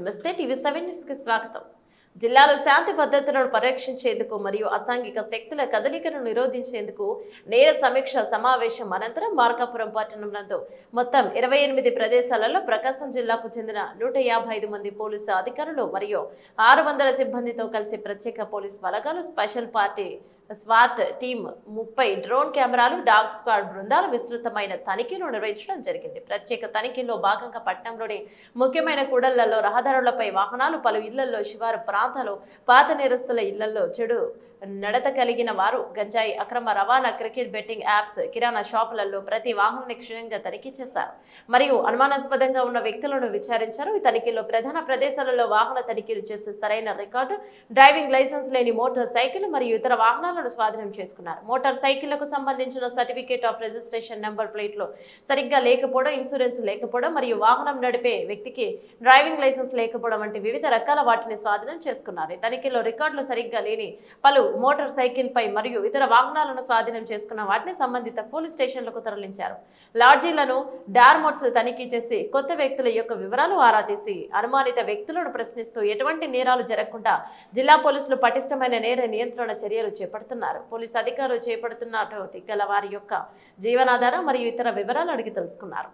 నమస్తే TV seven న్యూస్కి స్వాగతం. జిల్లాలో శాంతి భద్రతలను పరిరక్షించేందుకు మరియు అసాంఘిక శక్తుల కదలికను నిరోధించేందుకు నేర సమీక్ష సమావేశం అనంతరం మార్కాపురం పట్టణం నందు మొత్తం ఇరవై ఎనిమిది ప్రదేశాలలో ప్రకాశం జిల్లాకు చెందిన నూట యాభై ఐదు మంది పోలీసు అధికారులు మరియు ఆరు వందల సిబ్బందితో కలిసి ప్రత్యేక పోలీస్ బలగాలు స్పెషల్ పార్టీ స్వాత్ టీమ్ ముప్పై డ్రోన్ కెమెరాలు డాగ్ స్క్వాడ్ బృందాలు విస్తృతమైన తనిఖీలు నిర్వహించడం జరిగింది. ప్రత్యేక తనిఖీలో భాగంగా పట్టణంలోని ముఖ్యమైన కూడళ్ళలో రహదారులపై వాహనాలు పలు ఇళ్ళలో శివారు ప్రాంతాలు పాత నేరస్తుల ఇళ్ళలో చెడు నడత కలిగిన వారు గంజాయి అక్రమ రవాణా క్రికెట్ బెట్టింగ్ యాప్స్ కిరాణా షాపులలో ప్రతి వాహనాన్ని క్షుణ్ణంగా తనిఖీ చేశారు. మరియు అనుమానాస్పదంగా ఉన్న వ్యక్తులను విచారించారు. ఈ తనిఖీలో ప్రధాన ప్రదేశాలలో వాహన తనిఖీలు చేసే సరైన రికార్డు డ్రైవింగ్ లైసెన్స్ లేని మోటార్ సైకిల్ మరియు ఇతర వాహనాలను స్వాధీనం చేసుకున్నారు. మోటార్ సైకిళ్ళకు సంబంధించిన సర్టిఫికేట్ ఆఫ్ రిజిస్ట్రేషన్ నెంబర్ ప్లేట్లు సరిగ్గా లేకపోవడం ఇన్సూరెన్స్ లేకపోవడం మరియు వాహనం నడిపే వ్యక్తికి డ్రైవింగ్ లైసెన్స్ లేకపోవడం వంటి వివిధ రకాల వాటిని స్వాధీనం చేసుకున్నారు. తనిఖీలో రికార్డులు సరిగ్గా లేని పలు మోటార్ సైకిల్ పై మరియు ఇతర వాహనాలను స్వాధీనం చేసుకున్న వాటిని సంబంధిత పోలీస్ స్టేషన్లకు తరలించారు. లాడ్జీలను డార్మోట్స్ తనిఖీ చేసి కొత్త వ్యక్తుల యొక్క వివరాలు ఆరా తీసి అనుమానిత వ్యక్తులను ప్రశ్నిస్తూ ఎటువంటి నేరాలు జరగకుండా జిల్లా పోలీసులు పటిష్టమైన నేర నియంత్రణ చర్యలు చేపడుతున్నారు. పోలీసు అధికారులు చేపడుతున్నటువంటి గల వారి యొక్క జీవనాధారం మరియు ఇతర వివరాలు అడిగి తెలుసుకున్నారు.